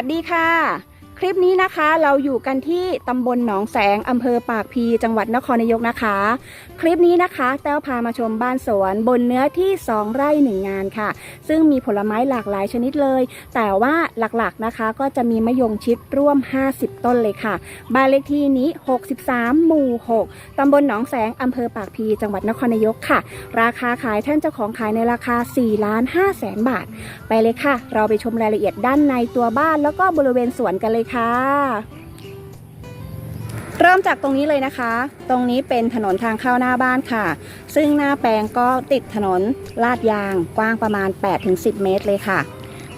วัสดีค่ะ คลิปนี้นะคะเราอยู่กันที่ตำบลหนองแสงอำเภอปากพี จังหวัดนครนายกนะคะ คลิปนี้นะคะ แต้วพามาชมบ้านสวนบนเนื้อที่ 2 ไร่หนึ่งงานค่ะ ซึ่งมีผลไม้หลากหลายชนิดเลย แต่ว่าหลักๆนะคะก็จะมีมะยงชิดร่วม 50 ต้นเลยค่ะ บ้านเลขที่นี้ 63 หมู่ 6ตำบลหนองแสงอำเภอปากพี จังหวัดนครนายกค่ะ ราคาขายท่านเจ้าของขายในราคา4ล้าน5แสนบาท ไปเลยค่ะ เราไปชมรายละเอียดด้านในตัวบ้านแล้วก็บริเวณสวนกันเลยค่ะ เริ่มจากตรงนี้เลยนะคะ ตรงนี้เป็นถนนทางเข้าหน้าบ้านค่ะ ซึ่งหน้าแปลงก็ติดถนนลาดยางกว้างประมาณ 8-10 เมตรเลยค่ะ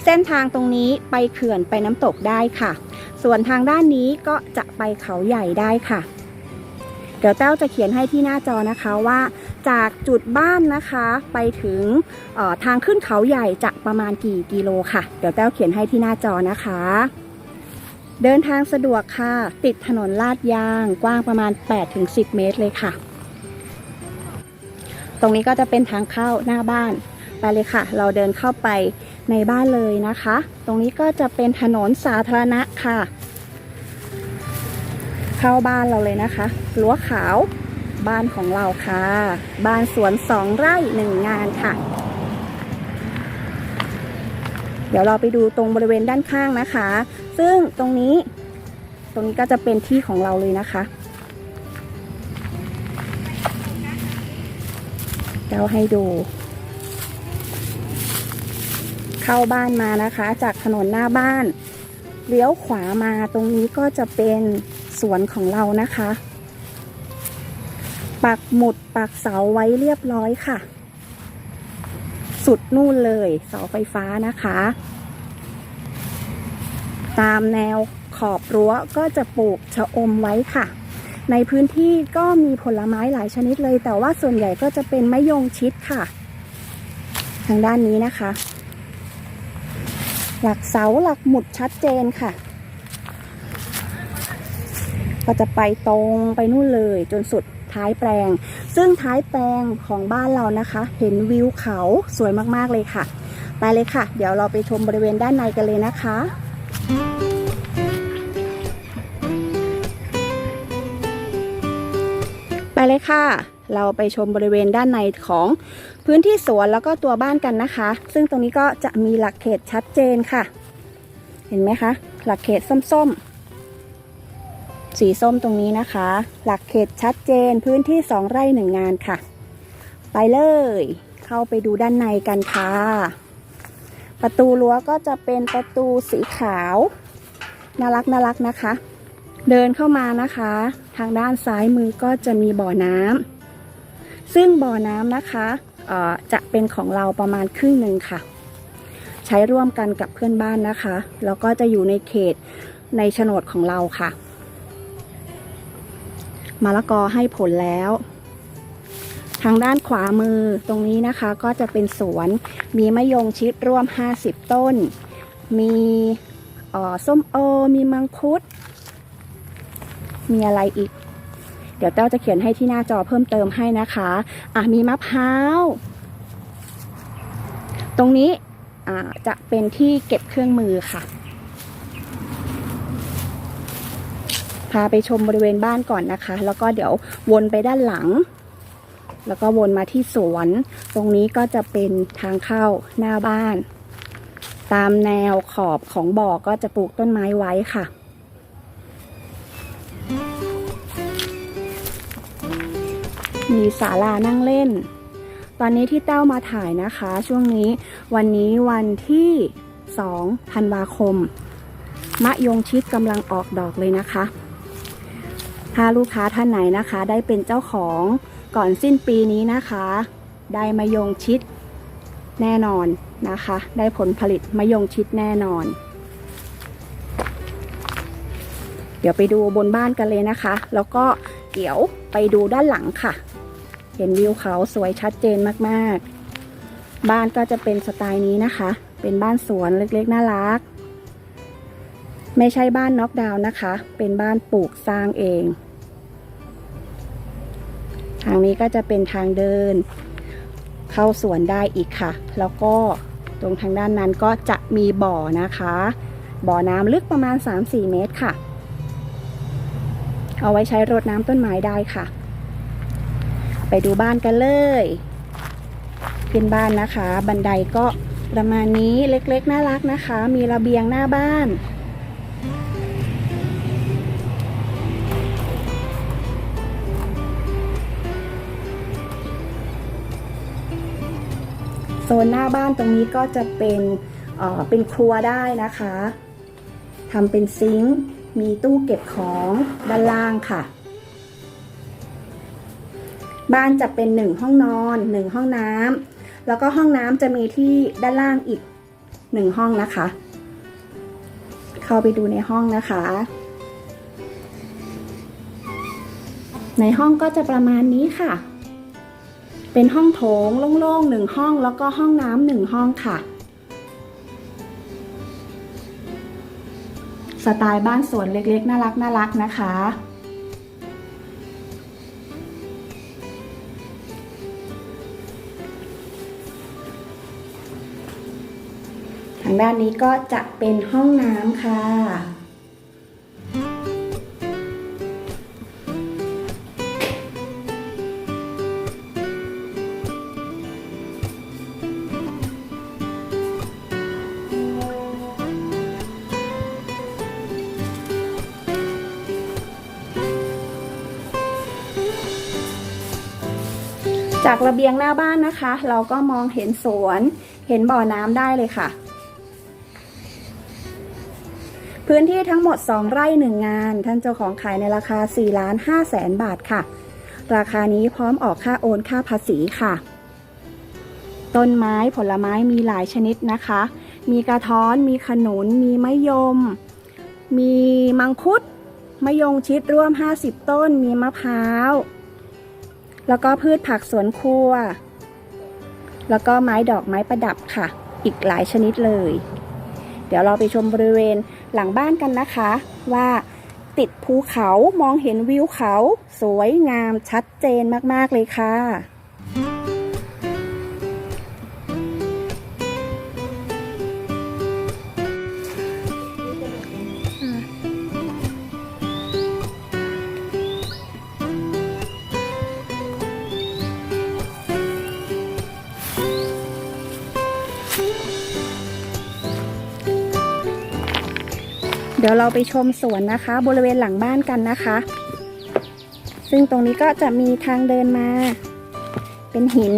เส้นทางตรงนี้ไปเขื่อนไปน้ำตกได้ค่ะ ส่วนทางด้านนี้ก็จะไปเขาใหญ่ได้ค่ะเดี๋ยวเต้าจะเขียนให้ที่หน้าจอนะคะว่าจากจุดบ้านนะคะไปถึงออทางขึ้นเขาใหญ่จะประมาณกี่กิโลค่ะ เดี๋ยวแต้วเขียนให้ที่หน้าจอนะคะ เดินทางสะดวกค่ะ ติดถนนลาดยางกว้างประมาณ 8-10 เมตรเลยค่ะ ตรงนี้ก็จะเป็นทางเข้าหน้าบ้านไปเลยค่ะ เราเดินเข้าไปในบ้านเลยนะคะ ตรงนี้ก็จะเป็นถนนสาธารณะค่ะ เข้าบ้านเราเลยนะคะรั้วขาวบ้านของเราค่ะ บ้านสวนสองไร่หนึ่งงานค่ะ เดี๋ยวเราไปดูตรงบริเวณด้านข้างนะคะ ซึ่งตรงนี้ ตรงนี้ก็จะเป็นที่ของเราเลยนะคะเดี๋ยวให้ดู เข้าบ้านมานะคะ จากถนนหน้าบ้านเลี้ยวขวามาตรงนี้ก็จะเป็นสวนของเรานะคะ ปักหมุดปักเสาไว้เรียบร้อยค่ะ สุดนู่นเลยเสาไฟฟ้านะคะ ตามแนวขอบรั้วก็จะปลูกชะอมไว้ค่ะ ในพื้นที่ก็มีผลไม้หลายชนิดเลย แต่ว่าส่วนใหญ่ก็จะเป็นมะยงชิดค่ะ ทางด้านนี้นะคะ หลักเสาหลักหมุดชัดเจนค่ะ ก็จะไปตรงไปนู่นเลยจนสุดท้ายแปลง ซึ่งท้ายแปลงของบ้านเรานะคะ เห็นวิวเขาสวยมากๆเลยค่ะ ไปเลยค่ะ เดี๋ยวเราไปชมบริเวณด้านในกันเลยนะคะ เลยค่ะ เราไปชมบริเวณด้านในของพื้นที่สวนแล้วก็ตัวบ้านกันนะคะ ซึ่งตรงนี้ก็จะมีหลักเขตชัดเจนค่ะ เห็นไหมคะ หลักเขตส้มๆ สีส้มตรงนี้นะคะ หลักเขตชัดเจนพื้นที่สองไร่หนึ่งงานค่ะ ไปเลย เข้าไปดูด้านในกันค่ะ ประตูรั้วก็จะเป็นประตูสีขาว น่ารักน่ารักนะคะ เดินเข้ามานะคะ ทางด้านซ้ายมือก็จะมีบ่อน้ำซึ่งบ่อน้ำนะคะจะเป็นของเราประมาณครึ่งหนึ่งค่ะ ใช้ร่วมกันกับเพื่อนบ้านนะคะ แล้วก็จะอยู่ในเขตในโฉนดของเราค่ะมะละกอให้ผลแล้ว ทางด้านขวามือตรงนี้นะคะก็จะเป็นสวนมีมะยงชิดร่วม 50 ต้น มีส้มโอ มีมังคุด มีอะไรอีก เดี๋ยวเต้าจะเขียนให้ที่หน้าจอเพิ่มเติมให้นะคะอะมีมะพร้าว ตรงนี้อ่าจะเป็นที่เก็บเครื่องมือค่ะ พาไปชมบริเวณบ้านก่อนนะคะ แล้วก็เดี๋ยววนไปด้านหลัง แล้วก็วนมาที่สวน ตรงนี้ก็จะเป็นทางเข้าหน้าบ้าน ตามแนวขอบของบ่อก็จะปลูกต้นไม้ไว้ค่ะ มีศาลานั่งเล่น ตอนนี้ที่เต้ามาถ่ายนะคะ ช่วงนี้วันนี้วันที่2ธันวาคม มะยงชิดกำลังออกดอกเลยนะคะ ถ้าลูกค้าท่านไหนนะคะ ได้เป็นเจ้าของก่อนสิ้นปีนี้นะคะ ได้มะยงชิดแน่นอนนะคะ ได้ผลผลิตมะยงชิดแน่นอน เดี๋ยวไปดูบนบ้านกันเลยนะคะ แล้วก็เดี๋ยวไปดูด้านหลังค่ะ เห็นวิวเขาสวยชัดเจนมากๆ บ้านก็จะเป็นสไตล์นี้นะคะ เป็นบ้านสวนเล็กๆ น่ารัก ไม่ใช่บ้านน็อกดาวน์นะคะ เป็นบ้านปลูกสร้างเอง ทางนี้ก็จะเป็นทางเดิน เข้าสวนได้อีกค่ะ แล้วก็ตรงทางด้านนั้นก็จะมีบ่อนะคะ บ่อน้ำลึกประมาณ 3-4 เมตรค่ะ เอาไว้ใช้รดน้ำต้นไม้ได้ค่ะ ไปดูบ้านกันเลยเป็นบ้านนะคะ บันไดก็ประมาณนี้เล็กๆ น่ารักนะคะ มีระเบียงหน้าบ้าน โซนหน้าบ้านตรงนี้ก็จะเป็นเเป็นครัวได้นะคะทำเป็นซิงค์มีตู้เก็บของด้านล่างค่ะ บ้านจะเป็นหนึ่งห้องนอนหนึ่งห้องน้ำแล้วก็ห้องน้ำจะมีที่ด้านล่างอีกหนึ่งห้องนะคะ เข้าไปดูในห้องนะคะ ในห้องก็จะประมาณนี้ค่ะ เป็นห้องโถงโล่งๆหนึ่งห้องแล้วก็ห้องน้ำหนึ่งห้องค่ะสไตล์บ้านสวนเล็กๆ น่ารักน่ารักนะคะางด้านนี้ก็จะเป็นห้องน้ำค่ะ จากระเบียงหน้าบ้านนะคะ เราก็มองเห็นสวน เห็นบ่อน้ำได้เลยค่ะ พื้นที่ทั้งหมด 2 ไร่ 1 งาน ท่านเจ้าของขายในราคา4ล้าน5แสนบาทค่ะ ราคานี้พร้อมออกค่าโอนค่าภาษีค่ะ ต้นไม้ผลไม้มีหลายชนิดนะคะ มีกระท้อน มีขนุน มีมะยม มีมังคุดมะยงชิดร่วม 50 ต้น มีมะพร้าว แล้วก็พืชผักสวนครัว แล้วก็ไม้ดอกไม้ประดับค่ะ อีกหลายชนิดเลย เดี๋ยวเราไปชมบริเวณ หลังบ้านกันนะคะ ว่าติดภูเขามองเห็นวิวเขา สวยงามชัดเจนมาก ๆ เลยค่ะ เดี๋ยวเราไปชมสวนนะคะ บริเวณหลังบ้านกันนะคะ ซึ่งตรงนี้ก็จะมีทางเดินมา เป็นหิน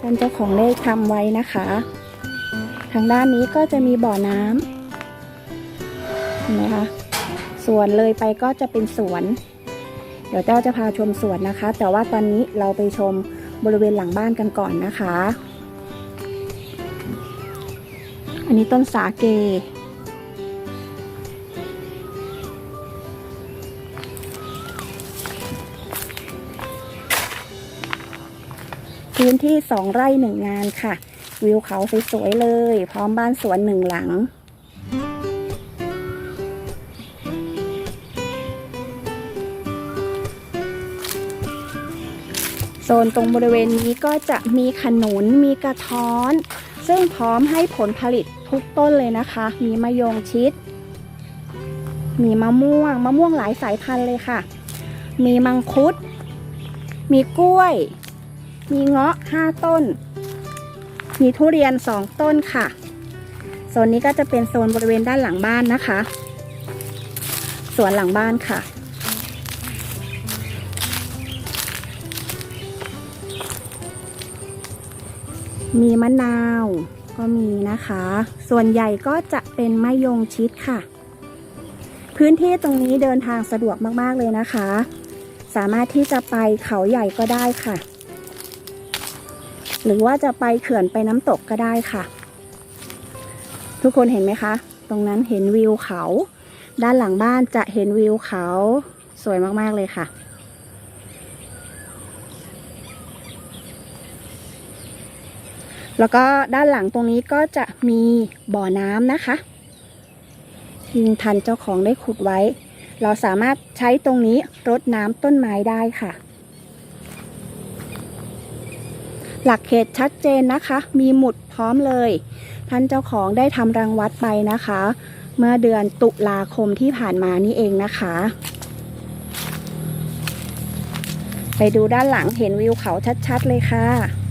ท่านเจ้าของได้ทำไว้นะคะ ทางด้านนี้ก็จะมีบ่อน้ำเห็นไหมคะสวนเลยไปก็จะเป็นสวน เดี๋ยวเจ้าจะพาชมสวนนะคะ แต่ว่าตอนนี้เราไปชมบริเวณหลังบ้านกันก่อนนะคะ อันนี้ต้นสาเก พื้นที่สองไร่หนึ่งงานค่ะ วิวเขาสวยๆเลย พร้อมบ้านสวนหนึ่งหลัง โซนตรงบริเวณนี้ก็จะมีขนุนมีกระท้อน ซึ่งพร้อมให้ผลผลิตทุกต้นเลยนะคะ มีมะยงชิด มีมะม่วง มะม่วงหลายสายพันธุ์เลยค่ะ มีมังคุด มีกล้วย มีเงาะ5ต้น มีทุเรียน2ต้นค่ะ โซนนี้ก็จะเป็นโซนบริเวณด้านหลังบ้านนะคะ สวนหลังบ้านค่ะ มีมะนาวก็มีนะคะ ส่วนใหญ่ก็จะเป็นมะยงชิดค่ะ พื้นที่ตรงนี้เดินทางสะดวกมาก ๆ เลยนะคะ สามารถที่จะไปเขาใหญ่ก็ได้ค่ะ หรือว่าจะไปเขื่อนไปน้ำตกก็ได้ค่ะ ทุกคนเห็นไหมคะ ตรงนั้นเห็นวิวเขา ด้านหลังบ้านจะเห็นวิวเขาสวยมากๆเลยค่ะ แล้วก็ด้านหลังตรงนี้ก็จะมีบ่อน้ำนะคะที่ทันเจ้าของได้ขุดไว้ เราสามารถใช้ตรงนี้รดน้ำต้นไม้ได้ค่ะ หลักเขตชัดเจนนะคะ มีหมุดพร้อมเลย ท่านเจ้าของได้ทำรังวัดไปนะคะ เมื่อเดือนตุลาคมที่ผ่านมานี่เองนะคะ ไปดูด้านหลังเห็นวิวเขาชัดๆเลยค่ะ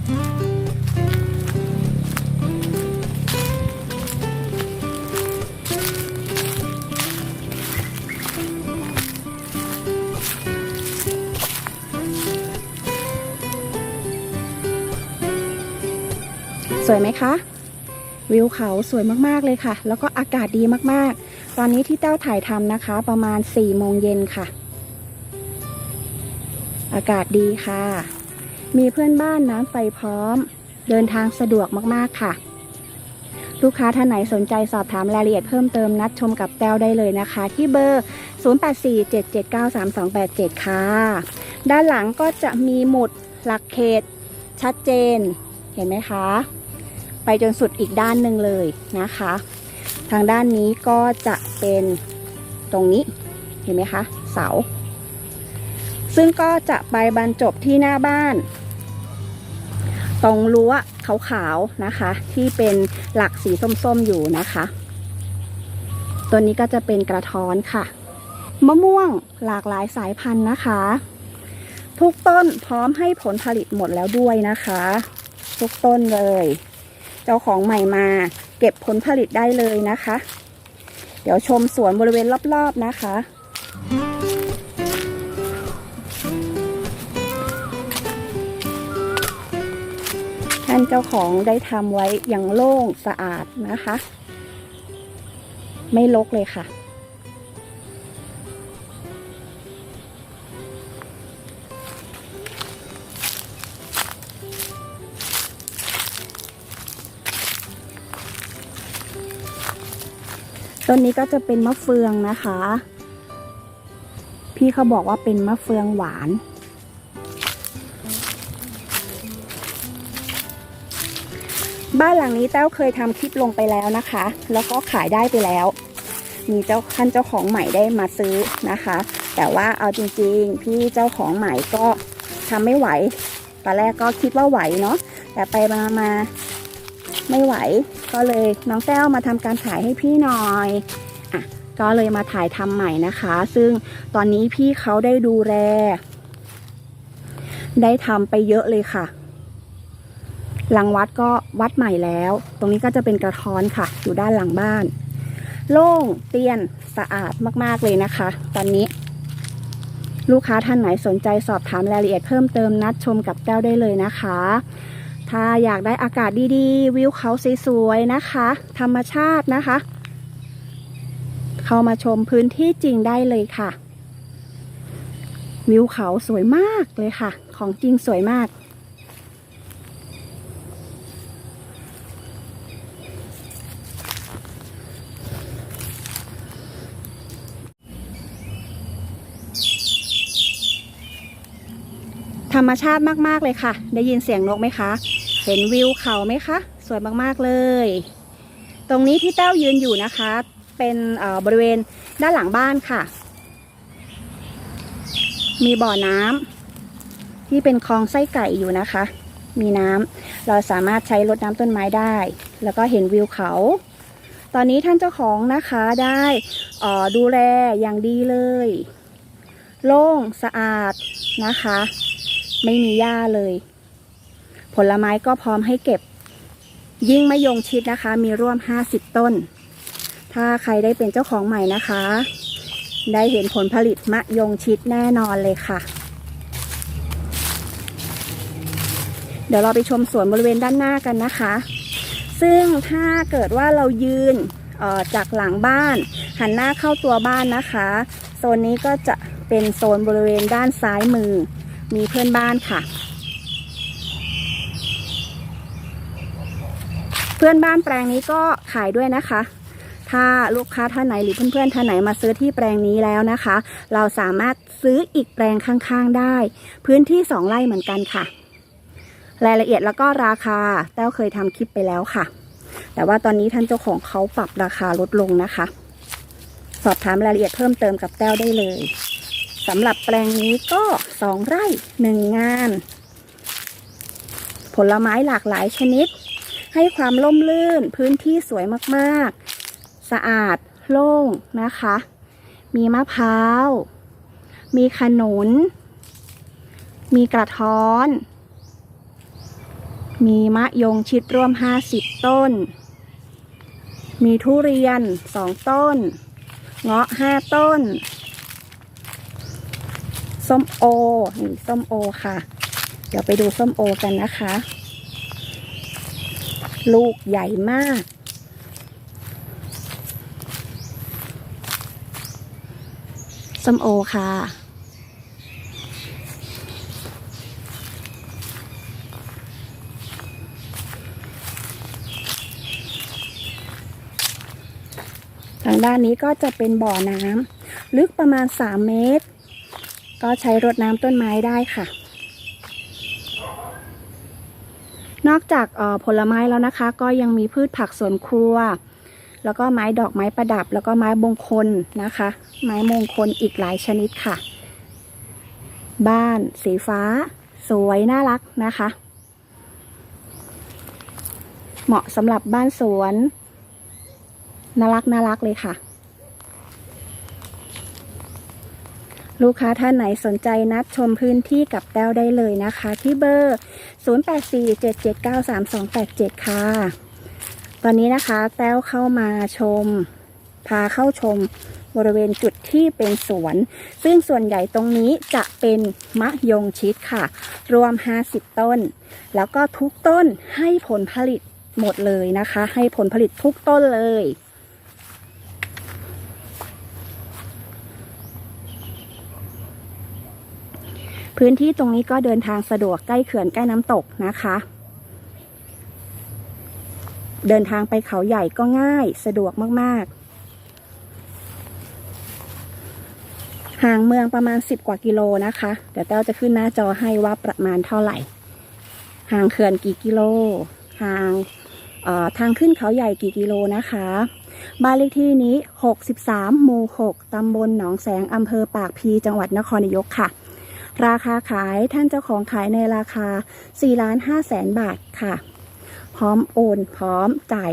วยไหมคะ วิวเขาสวยมากๆเลยค่ะ แล้วก็อากาศดีมากๆ ตอนนี้ที่เต้าถ่ายทำนะคะ ประมาณ4โมงเย็นค่ะ อากาศดีค่ะ มีเพื่อนบ้านน้ำไฟพร้อม เดินทางสะดวกมากๆค่ะ ลูกค้าท่านไหนสนใจสอบถามรายละเอียดเพิ่มเติมนัดชมกับแต้วได้เลยนะคะ ที่เบอร์ 0847793287 ค่ะ ด้านหลังก็จะมีหมุดหลักเขตชัดเจนเห็นไหมคะ ไปจนสุดอีกด้านหนึ่งเลยนะคะ ทางด้านนี้ก็จะเป็นตรงนี้เห็นไหมคะเสา ซึ่งก็จะไปบรรจบที่หน้าบ้าน ตรงรั้วขาวๆนะคะ ที่เป็นหลักสีส้มๆอยู่นะคะ ตัวนี้ก็จะเป็นกระท้อนค่ะมะม่วงหลากหลายสายพันธุ์นะคะ ทุกต้นพร้อมให้ผลผลิตหมดแล้วด้วยนะคะ ทุกต้นเลย เจ้าของใหม่มา เก็บผลผลิตได้เลยนะคะ เดี๋ยวชมสวนบริเวณรอบๆนะคะท่านเจ้าของได้ทำไว้อย่างโล่งสะอาดนะคะ ไม่ลกเลยค่ะ ต้นนี้ก็จะเป็นมะเฟืองนะคะ พี่เขาบอกว่าเป็นมะเฟืองหวาน บ้านหลังนี้แต้วเคยทำคลิปลงไปแล้วนะคะ แล้วก็ขายได้ไปแล้ว มีเจ้าท่านเจ้าของใหม่ได้มาซื้อนะคะ แต่ว่าเอาจริงๆ พี่เจ้าของใหม่ก็ทำไม่ไหวตอนแรกก็คิดว่าไหวเนาะแต่ไปมามาไม่ไหว ก็เลยน้องแต้วมาทำการถ่ายให้พี่หน่อยอะก็เลยมาถ่ายทำใหม่นะคะ ซึ่งตอนนี้พี่เขาได้ดูแลได้ทำไปเยอะเลยค่ะ หลังวัดก็วัดใหม่แล้ว ตรงนี้ก็จะเป็นกระท้อนค่ะ อยู่ด้านหลังบ้าน โล่งเตียนสะอาดมากๆเลยนะคะ ตอนนี้ลูกค้าท่านไหนสนใจสอบถามรายละเอียดเพิ่มเติมนัดชมกับแต้วได้เลยนะคะ ถ้าอยากได้อากาศดีๆ วิวเขาสวยๆนะคะ ธรรมชาตินะคะ เข้ามาชมพื้นที่จริงได้เลยค่ะ วิวเขาสวยมากเลยค่ะ ของจริงสวยมาก รรมชาติมากๆเลยค่ะ ได้ยินเสียงนกไหมคะ เห็นวิวเขาไหมคะ สวยมากๆเลย ตรงนี้ที่แต้วยืนอยู่นะคะ เป็นเอ่อบริเวณด้านหลังบ้านค่ะ มีบ่อน้ำที่เป็นคลองไส้ไก่อยู่นะคะ มีน้ำเราสามารถใช้รดน้ำต้นไม้ได้ แล้วก็เห็นวิวเขาตอนนี้ท่านเจ้าของนะคะได้อ่อดูแลอย่างดีเลย โล่งสะอาดนะคะ ไม่มีหญ้าเลย ผลไม้ก็พร้อมให้เก็บ ยิ่งมะยงชิดนะคะ มีร่วม 50 ต้น ถ้าใครได้เป็นเจ้าของใหม่นะคะ ได้เห็นผลผลิตมะยงชิดแน่นอนเลยค่ะ เดี๋ยวเราไปชมสวนบริเวณด้านหน้ากันนะคะ ซึ่งถ้าเกิดว่าเรายืนออจากหลังบ้าน หันหน้าเข้าตัวบ้านนะคะโซนนี้ก็จะเป็นโซนบริเวณด้านซ้ายมือ มีเพื่อนบ้านค่ะ เพื่อนบ้านแปลงนี้ก็ขายด้วยนะคะ ถ้าลูกค้าท่านไหนหรือเพื่อนๆท่านไหนมาซื้อที่แปลงนี้แล้วนะคะ เราสามารถซื้ออีกแปลงข้างๆได้ พื้นที่สองไร่เหมือนกันค่ะ รายละเอียดแล้วก็ราคาแต้วเคยทำคลิปไปแล้วค่ะ แต่ว่าตอนนี้ท่านเจ้าของเขาปรับราคาลดลงนะคะ สอบถามรายละเอียดเพิ่มเติมกับแต้วได้เลย สำหรับแปลงนี้ก็สองไร่หนึ่งงาน ผลไม้หลากหลายชนิด ให้ความร่มรื่นพื้นที่สวยมากๆ สะอาดโล่งนะคะ มีมะพร้าว มีขนุน มีกระท้อน มีมะยงชิดร่วม 50 ต้น มีทุเรียน 2 ต้น เงาะ 5 ต้น ส้มโอ นี่ส้มโอค่ะ เดี๋ยวไปดูส้มโอกันนะคะ ลูกใหญ่มาก ส้มโอค่ะ ทางด้านนี้ก็จะเป็นบ่อน้ำลึกประมาณ 3 เมตร ก็ใช้รดน้ำต้นไม้ได้ค่ะ นอกจากออผลไม้แล้วนะคะ ก็ยังมีพืชผักสวนครัว แล้วก็ไม้ดอกไม้ประดับ แล้วก็ไม้มงคลนะคะ ไม้มงคลอีกหลายชนิดค่ะ บ้านสีฟ้า สวยน่ารักนะคะ เหมาะสำหรับบ้านสวนน่ารักน่ารักเลยค่ะ ลูกค้าท่านไหนสนใจนัดชมพื้นที่กับแต้วได้เลยนะคะ ที่เบอร์ 0847793287 ค่ะ ตอนนี้นะคะ แต้วเข้ามาชม พาเข้าชมบริเวณจุดที่เป็นสวน ซึ่งส่วนใหญ่ตรงนี้จะเป็นมะยงชิดค่ะ รวม 50 ต้น แล้วก็ทุกต้นให้ผลผลิตหมดเลยนะคะ ให้ผลผลิตทุกต้นเลย พื้นที่ตรงนี้ก็เดินทางสะดวกใกล้เขื่อนใกล้น้ำตกนะคะ เดินทางไปเขาใหญ่ก็ง่ายสะดวกมากๆ ห่างเมืองประมาณ 10 กว่ากิโลนะคะ เดี๋ยวแต้วจะขึ้นหน้าจอให้ว่าประมาณเท่าไหร่ ห่างเขื่อนกี่กิโล ห่างทางขึ้นเขาใหญ่กี่กิโลนะคะ บ้านเลขที่นี้ 63 หมู่ 6 ตำบลหนองแสง อำเภอปากพี จังหวัดนครนายกค่ะ ราคาขายท่านเจ้าของขายในราคา4ล้าน5แสนบาทค่ะ พร้อมโอน พร้อมจ่าย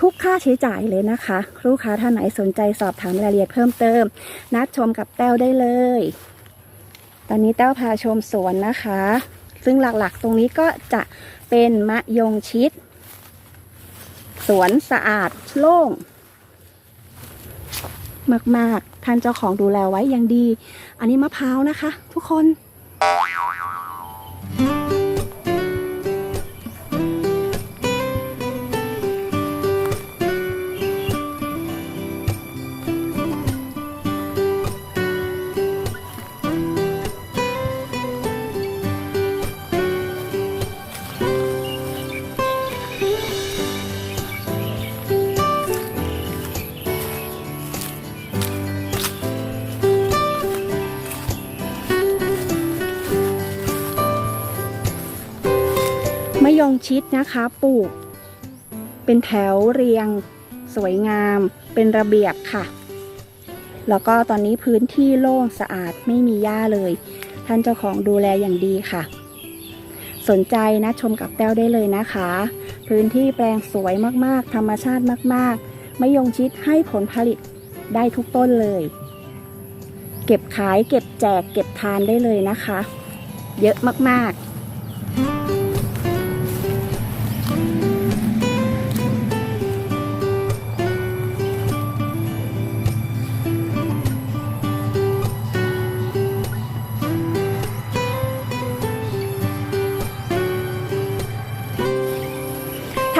ทุกค่าใช้จ่ายเลยนะคะ ลูกค้าท่านไหนสนใจสอบถามรายละเอียดเพิ่มเติม นัดชมกับแต้วได้เลย ตอนนี้แต้วพาชมสวนนะคะ ซึ่งหลักๆตรงนี้ก็จะเป็นมะยงชิด สวนสะอาดโล่ง มากๆ ท่านเจ้าของดูแลไว้อย่างดี อันนี้มะพร้าวนะคะ ทุกคน ยงชิดนะคะปลูก เป็นแถวเรียง สวยงาม เป็นระเบียบค่ะ แล้วก็ตอนนี้พื้นที่โล่งสะอาดไม่มีหญ้าเลย ท่านเจ้าของดูแลอย่างดีค่ะ สนใจนะชมกับแต้วได้เลยนะคะ พื้นที่แปลงสวยมากๆ ธรรมชาติมากๆมะยงชิดให้ผลผลิตได้ทุกต้นเลย เก็บขายเก็บแจกเก็บทานได้เลยนะคะ เยอะมากๆ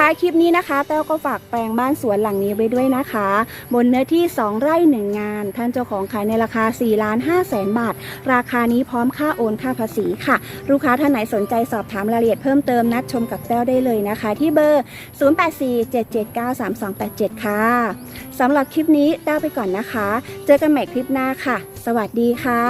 ายคลิปนี้นะคะแต้วก็ฝากแปลงบ้านสวนหลังนี้ไว้ด้วยนะคะ บนเนื้อที่ 2 ไร่ 1 งาน ท่านเจ้าของขายในราคา4ล้าน5แสนบาท ราคานี้พร้อมค่าโอนค่าภาษีค่ะ ลูกค้าท่านไหนสนใจสอบถามรายละเอียดเพิ่มเติมนัดชมกับแต้วได้เลยนะคะ ที่เบอร์ 0847793287 ค่ะสำหรับคลิปนี้แต้วไปก่อนนะคะ เจอกันใหม่คลิปหน้าค่ะ สวัสดีค่ะ